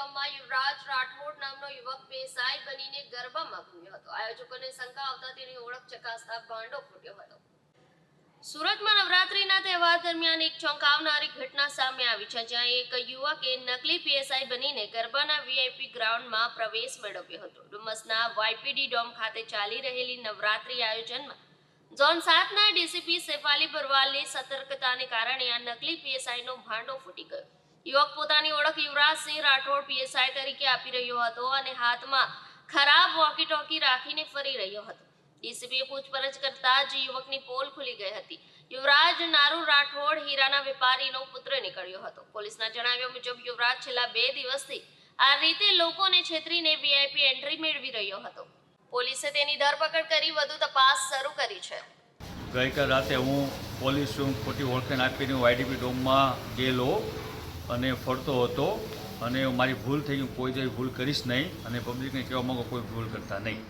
કેસરિયા યુવરાજ રાઠોડ નામનો યુવક બેસાઈ બનીને ગરબામાં ઘૂમ્યો હતો. આયોજકોને શંકા આવતા તેની ઓળખ ચકાસતા ભાંડો ફૂટ્યો હતો. સુરતમાં નવરાત્રીના તહેવાર દરમિયાન એક ચોંકાવનારી ઘટના સામે આવી છે, જ્યાં એક યુવકે નકલી પીએસઆઈ બનીને ગરબાના વીઆઈપી ગ્રાઉન્ડમાં પ્રવેશ મેળવ્યો હતો. ડુમસના વાયપીડી ડોમ ખાતે ચાલી રહેલી નવરાત્રી આયોજનમાં ઝોન સાતના ડીસીપી સેફાલી ભરવાલની સતર્કતાને કારણે આ નકલી પીએસઆઈનો ભાંડો ફૂટી ગયો. યુવક પોતાની ઓળખ યુવરાજસિંહ રાઠોડ પીએસઆઈ તરીકે આપી રહ્યો હતો અને હાથમાં ખરાબ વોકી ટોકી રાખીને ફરી રહ્યો હતો. ડીસીપીએ પૂછપરછ કરતા જ યુવકની પોલ ખુલી ગઈ હતી. યુવરાજ નારુ રાઠોડ હીરાના વેપારીનો પુત્ર નીકળ્યો હતો. પોલીસના જણાવ્યા મુજબ યુવરાજ છેલ્લા બે દિવસથી આ રીતે લોકોને છેતરીને વીઆઈપી એન્ટ્રી મેળવી રહ્યો હતો. પોલીસે તેની ધરપકડ કરી વધુ તપાસ શરૂ કરી છે. ગઈકાલ રાતે હું પોલીસ ખોટી ઓળખાણ આપીને આઈડીપી ડોમમાં ગયેલો અને ફરતો હતો અને મારી ભૂલ થઈ ગઈ કોઈ જઈ ભૂલ કરીશ નહીં અને પબ્લિકને કહેવા માગો કોઈ ભૂલ કરતા નહીં.